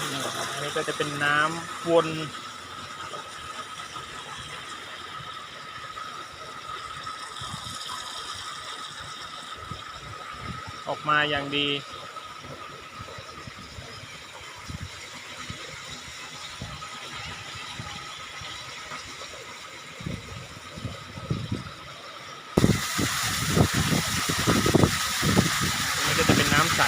นี่ครับอันนี้ก็จะเป็นน้ำวนออกมาอย่างดี นี่ก็จะเป็นน้ำใส